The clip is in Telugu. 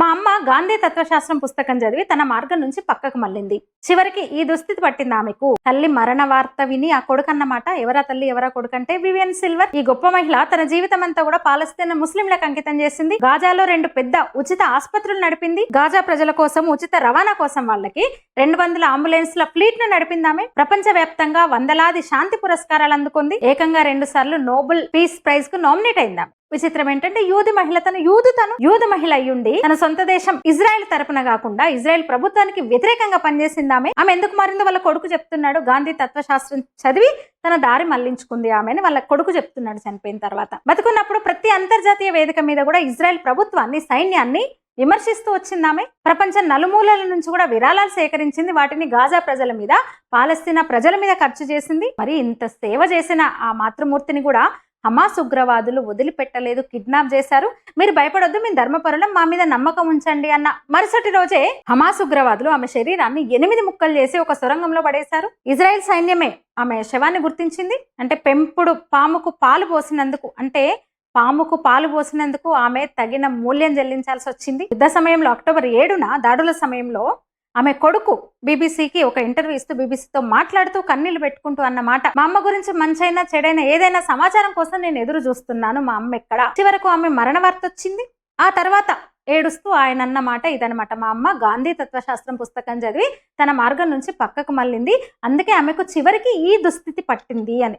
మా అమ్మ గాంధీ తత్వశాస్త్రం పుస్తకం చదివి తన మార్గం నుంచి పక్కకు మళ్ళింది. చివరికి ఈ దుస్థితి పట్టింది ఆమెకు. తల్లి మరణ వార్త విని ఆ కొడుకు అన్నమాట ఎవరా తల్లి ఎవరా కొడుకు అంటే వివియన్ సిల్వర్. ఈ గొప్ప మహిళ తన జీవితం అంతా కూడా పాలస్తీన ముస్లింలకు అంకితం చేసింది. గాజాలో రెండు పెద్ద ఉచిత ఆసుపత్రులు నడిపింది. గాజా ప్రజల కోసం ఉచిత రవాణా కోసం వాళ్ళకి రెండు వందల అంబులెన్స్ల ఫ్లీట్ను నడిపింది ఆమె. ప్రపంచ వ్యాప్తంగా వందలాది శాంతి పురస్కారాలు అందుకుంది. ఏకంగా రెండు సార్లు నోబెల్ పీస్ ప్రైజ్కు నామినేట్ అయిందాం విచిత్రం ఏంటంటే యూది మహిళ తన యూదు తను యూదు మహిళ అయ్యుండి తన సొంత దేశం ఇజ్రాయెల్ తరపున కాకుండా ఇజ్రాయెల్ ప్రభుత్వానికి వ్యతిరేకంగా పనిచేసిందామే. ఆమె ఎందుకు మారిందో వాళ్ళ కొడుకు చెప్తున్నాడు. గాంధీ తత్వశాస్త్రం చదివి తన దారి మళ్ళించుకుంది ఆమె అని వాళ్ళ కొడుకు చెప్తున్నాడు చనిపోయిన తర్వాత. బతుకున్నప్పుడు ప్రతి అంతర్జాతీయ వేదిక మీద కూడా ఇజ్రాయెల్ ప్రభుత్వాన్ని సైన్యాన్ని విమర్శిస్తూ వచ్చిందామె. ప్రపంచం నలుమూలల నుంచి కూడా విరాళాలు సేకరించింది. వాటిని గాజా ప్రజల మీద పాలస్తీనా ప్రజల మీద ఖర్చు చేసింది. మరి ఇంత సేవ చేసిన ఆ మాతృమూర్తిని కూడా హమాస్ ఉగ్రవాదులు వదిలిపెట్టలేదు కిడ్నాప్ చేశారు. మీరు భయపడొద్దు మీ ధర్మపరులం మా మీద నమ్మకం ఉంచండి అన్న మరుసటి రోజే హమాస్ ఉగ్రవాదులు ఆమె శరీరాన్ని ఎనిమిది ముక్కలు చేసి ఒక సొరంగంలో పడేశారు. ఇజ్రాయెల్ సైన్యమే ఆమె శవాన్ని గుర్తించింది. అంటే పెంపుడు పాముకు పాలు పోసినందుకు అంటే పాముకు పాలు పోసినందుకు ఆమె తగిన మూల్యం చెల్లించాల్సి వచ్చింది. యుద్ధ సమయంలో అక్టోబర్ ఏడున దాడుల సమయంలో ఆమె కొడుకు బీబీసీకి ఒక ఇంటర్వ్యూ ఇస్తూ బీబీసీతో మాట్లాడుతూ కన్నీళ్ళు పెట్టుకుంటూ అన్నమాట మా అమ్మ గురించి మంచైనా చెడైనా ఏదైనా సమాచారం కోసం నేను ఎదురు చూస్తున్నాను మా అమ్మ ఎక్కడ. చివరకు ఆమె మరణ వార్త వచ్చింది. ఆ తర్వాత ఏడుస్తూ ఆయన అన్నమాట ఇదనమాట మా అమ్మ గాంధీ తత్వశాస్త్రం పుస్తకం చదివి తన మార్గం నుంచి పక్కకు మళ్ళింది. అందుకే ఆమెకు చివరికి ఈ దుస్థితి పట్టింది అని.